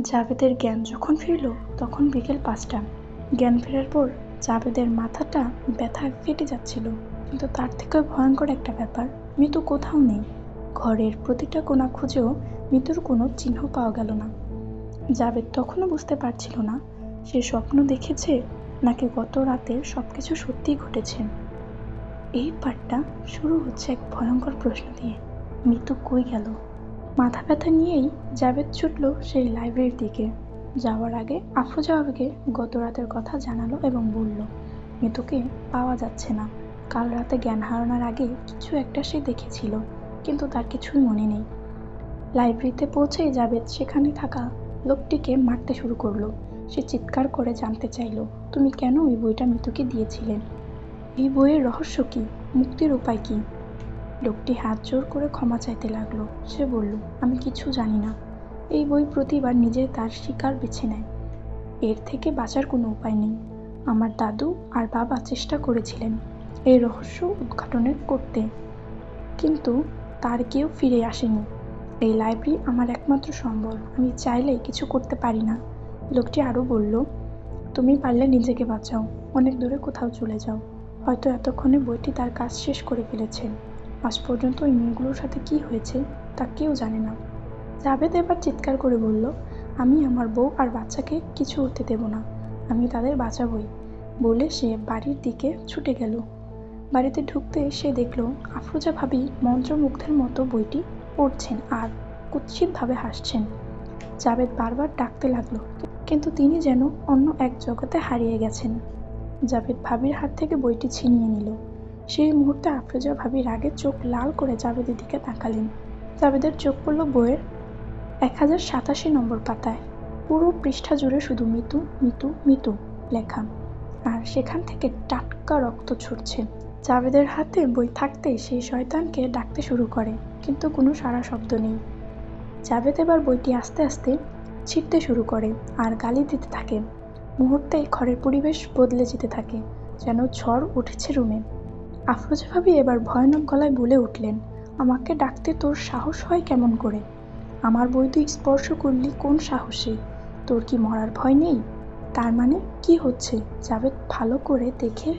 জাবেদের জ্ঞান যখন ফিরল, তখন বিকেল পাঁচটা। জ্ঞান ফেরার পর জাবেদের মাথাটা ব্যথা ফেটে যাচ্ছিল। কিন্তু তার থেকেও ভয়ঙ্কর একটা ব্যাপার, মিতু কোথাও নেই। ঘরের প্রতিটা কোণা খুঁজেও মিতুর কোনো চিহ্ন পাওয়া গেল না। জাবেদ তখনও বুঝতে পারছিল না, সে স্বপ্ন দেখেছে নাকি গত রাতে সবকিছু সত্যিই ঘটেছে। এই পাঠটা শুরু হচ্ছে এক ভয়ঙ্কর প্রশ্ন দিয়ে। মিতু কই গেল? মাথা ব্যথা নিয়েই জাবেদ ছুটল সেই লাইব্রেরির দিকে। যাওয়ার আগে আফরোজা বাবাকে গত রাতের কথা জানালো এবং বলল মিতুকে পাওয়া যাচ্ছে না। কাল রাতে জ্ঞান হারানোর আগে কিছু একটা সে দেখেছিল, কিন্তু তার কিছুই মনে নেই। লাইব্রেরিতে পৌঁছেই জাবেদ সেখানে থাকা লোকটিকে মারতে শুরু করল। সে চিৎকার করে জানতে চাইল, তুমি কেন ওই বইটা মিতুকে দিয়েছিলে? এই বইয়ের রহস্য কী? মুক্তির উপায় কি? লোকটি হাত জোর করে ক্ষমা চাইতে লাগল। সে বলল, আমি কিছু জানি না। এই বই প্রতিবার নিজে তার শিকার বেছে নেয়। এর থেকে বাঁচার কোনো উপায় নেই। আমার দাদু আর বাবা চেষ্টা করেছিলেন এই রহস্য উদ্ঘাটনের করতে। কিন্তু তার কেউ ফিরে আসেনি। এই লাইব্রেরি আমার একমাত্র সম্বল। আমি চাইলে কিছু করতে পারি না। লোকটি আরও বলল, তুমি পারলে নিজেকে বাঁচাও। অনেক দূরে কোথাও চলে যাও। হয়তো এতক্ষণে বইটি তার কাজ শেষ করে ফেলেছে। আজ পর্যন্ত ওই মেয়েগুলোর সাথে কি হয়েছে তা কেউ জানে না। জাভেদ এবার চিৎকার করে বলল, আমি আমার বউ আর বাচ্চাকে কিছু হতে দেব না, আমি তাদের বাঁচাবই। বলে সে বাড়ির দিকে ছুটে গেল। বাড়িতে ঢুকতে সে দেখল, আফরোজা ভাবি মন্ত্রমুগ্ধের মতো বইটি পড়ছেন আর কুৎসিতভাবে হাসছেন। জাভেদ বারবার ডাকতে লাগল, কিন্তু তিনি যেন অন্য এক জগতে হারিয়ে গেছেন। জাভেদ ভাবির হাত থেকে বইটি ছিনিয়ে নিল। সেই মুহূর্তে আফরোজা ভাবি রাগে চোখ লাল করে জাভেদের দিকে তাকালেন। জাবেদের চোখ পড়ল বইয়ের এক হাজার সাতাশি নম্বর পাতায়। পুরো পৃষ্ঠা জুড়ে শুধু মিতু মিতু মিতু লেখা। আর সেখান থেকে টাটকা রক্ত ছুটছে। জাবেদের হাতে বই থাকতে সেই শয়তানকে ডাকতে শুরু করে, কিন্তু কোনো সারা শব্দ নেই। জাবেদ এবার বইটি আস্তে আস্তে ছিটতে শুরু করে আর গালি দিতে থাকে। মুহূর্তে ঘরের পরিবেশ বদলে যেতে থাকে, যেন ঝড় উঠেছে রুমে। আফরোজা ভাবি এবার ভয়ানক গলায় বলে উঠলেন, আমাকে ডাকতে তোর সাহস হয় কেমন করে? আমার বই তুই স্পর্শ করলি কোন সাহসে? তোর কি মরার ভয় নেই? তার মানে কি হচ্ছে? জাভেদ ভালো করে দেখে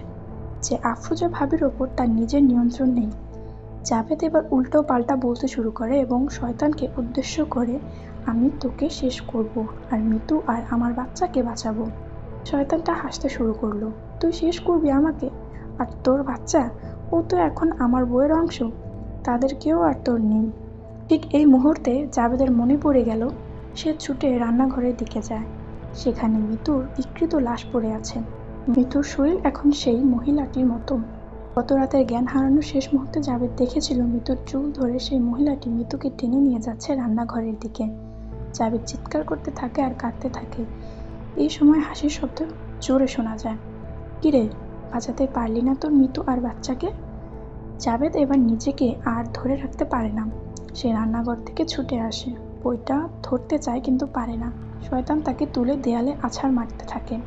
যে আফরোজা ভাবির ওপর তার নিজের নিয়ন্ত্রণ নেই। জাভেদ এবার উল্টো পাল্টা বলতে শুরু করে এবং শয়তানকে উদ্দেশ্য করে, আমি তোকে শেষ করব আর মিতু আর আমার বাচ্চাকে বাঁচাবো। শয়তানটা হাসতে শুরু করল, তুই শেষ করবি আমাকে? আর তোর বাচ্চা? ও তো এখন আমার বইয়ের অংশ। তাদের কেউ আর তোর নেই। ঠিক এই মুহূর্তে জাবেদের মনে পড়ে গেল, সে ছুটে রান্নাঘরের দিকে যায়। সেখানে মিতুর বিকৃত লাশ পড়ে আছে। মিতুর শরীর এখন সেই মহিলাটির মতো। গত রাতের জ্ঞান হারানোর শেষ মুহূর্তে জাবেদ দেখেছিল মিতুর চুল ধরে সেই মহিলাটি মিতুকে টেনে নিয়ে যাচ্ছে রান্নাঘরের দিকে। জাবেদ চিৎকার করতে থাকে আর কাঁদতে থাকে। এই সময় হাসির শব্দ জোরে শোনা যায়। কিরে বাঁচাতে পারলি না তোর মিতু আর বাচ্চাকে? জাবেদ এবার নিজেকে আর ধরে রাখতে পারে না। সে রান্নাঘর থেকে ছুটে আসে। বইটা ধরতে চায় কিন্তু পারে না। শয়তান তাকে তুলে দেয়ালে আছাড় মারতে থাকে।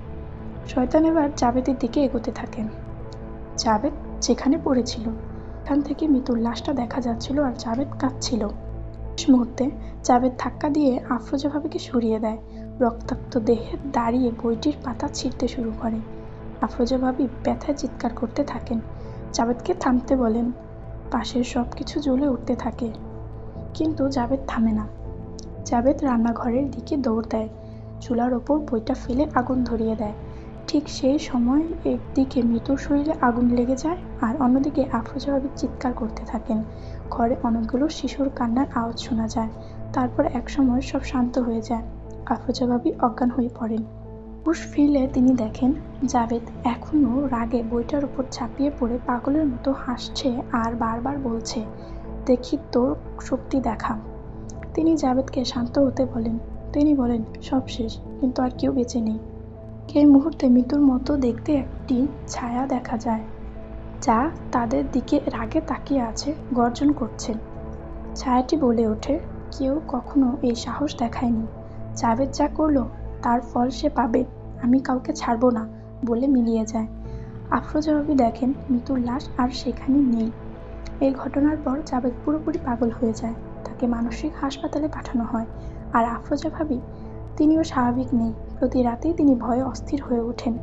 শয়তান এবার জাবেদের দিকে এগোতে থাকে। জাবেদ যেখানে পড়েছিল, সেখান থেকে মৃত্যুর লাশটা দেখা যাচ্ছিল আর জাবেদ কাঁদছিল। শেষ মুহূর্তে জাবেদ ধাক্কা দিয়ে আফরোজা সরিয়ে দেয়। রক্তাক্ত দেহে দাঁড়িয়ে বইটির পাতা ছিঁড়তে শুরু করে। আফরোজা ভাবি ব্যথায় চিৎকার করতে থাকেন। জাবেদকে থামতে বলেন, পাশের সব কিছু জ্বলে উঠতে থাকে। কিন্তু জাবেদ থামে না। জাবেদ রান্নাঘরের দিকে দৌড় দেয়, চুলার ওপর বইটা ফেলে আগুন ধরিয়ে দেয়। ঠিক সেই সময় একদিকে মৃতর শরীরে আগুন লেগে যায় আর অন্যদিকে আফরোজা ভাবি চিৎকার করতে থাকেন। ঘরে অনেকগুলো শিশুর কান্নার আওয়াজ শোনা যায়। তারপর একসময় সব শান্ত হয়ে যায়। আফরোজা ভাবি অজ্ঞান হয়ে পড়েন। হুশ ফিরলে তিনি দেখেন জাবেদ এখনও রাগে বইটার উপর ছাপিয়ে পড়ে পাগলের মতো হাসছে আর বারবার বলছে, দেখি তোর শক্তি দেখা। তিনি জাবেদকে শান্ত হতে বলেন। তিনি বলেন, সব শেষ, কিন্তু আর কেউ বেঁচে নেই। এই মুহূর্তে মৃত্যুর মতো দেখতে একটি ছায়া দেখা যায়, যা তাদের দিকে রাগে তাকিয়ে আছে, গর্জন করছে। ছায়াটি বলে ওঠে, কেউ কখনো এই সাহস দেখায়নি। জাবেদ যা করল, তার ফল সে পাবে আমি কাউকে ছাড়বো না, বলে মিলিয়ে যায়। আফরোজা ভাবি দেখেন মৃত্যুর লাশ আর সেখানে নেই। এই ঘটনার পর জাবেদ পুরোপুরি পাগল হয়ে যায়। তাকে মানসিক হাসপাতালে পাঠানো হয়। আর আফরোজা ভাবি তিনিও স্বাভাবিক নেই। প্রতি রাতেই তিনি ভয়ে অস্থির হয়ে ওঠেন।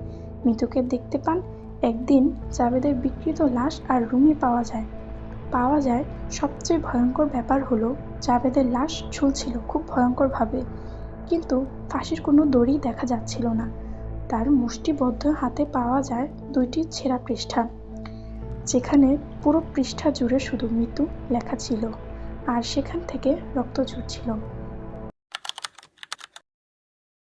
মিতুকে দেখতে পান, একদিন জাবেদের বিকৃত লাশ আর রুমে পাওয়া যায়। পাওয়া যায়, সবচেয়ে ভয়ঙ্কর ব্যাপার হলো জাবেদের লাশ ঝুলছিল খুব ভয়ঙ্করভাবে। কিন্তু ফাঁসির কোনো দড়ি দেখা যাচ্ছিল না। তার মুষ্টিবদ্ধ হাতে পাওয়া যায় দুইটি ছেঁড়া পৃষ্ঠা, যেখানে পুরো পৃষ্ঠা জুড়ে শুধু মৃত্যু লেখা ছিল, আর সেখান থেকে রক্ত ঝরছিল।